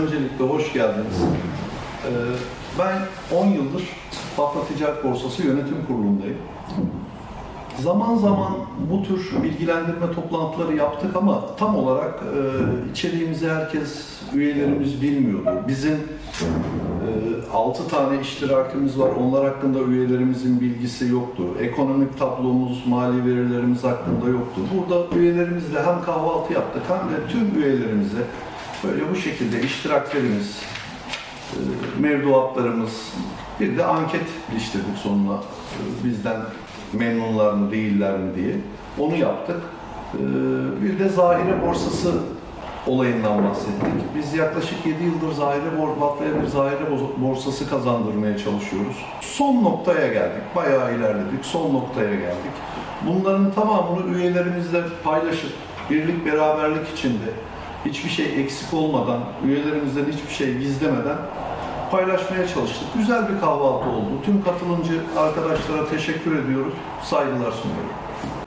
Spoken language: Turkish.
Öncelikle hoş geldiniz. Ee, Ben 10 yıldır Bafra Ticaret Borsası Yönetim Kurulu'ndayım. Zaman zaman bu tür bilgilendirme toplantıları yaptık ama tam olarak e, içeriğimizi herkes, üyelerimiz bilmiyordu. Bizim 6 tane iştirakimiz var. Onlar hakkında üyelerimizin bilgisi yoktu. Ekonomik tablomuz, mali verilerimiz hakkında yoktu. Burada üyelerimizle hem kahvaltı yaptık hem de tüm üyelerimize böyle bu şekilde iştiraklerimiz, e, mevduatlarımız, bir de anket iliştirdik sonuna. E, Bizden memnunlar mı değiller mi diye. Onu yaptık. E, Bir de zahire borsası olayından bahsettik. Biz yaklaşık 7 yıldır zahire bor- Bafra'ya bir zahire borsası kazandırmaya çalışıyoruz. Son noktaya geldik. Bayağı ilerledik. Son noktaya geldik. Bunların tamamını üyelerimizle paylaşıp birlik beraberlik içinde hiçbir şey eksik olmadan, üyelerimizden hiçbir şey gizlemeden paylaşmaya çalıştık. Güzel bir kahvaltı oldu. Tüm katılımcı arkadaşlara teşekkür ediyoruz. Saygılar sunuyorum.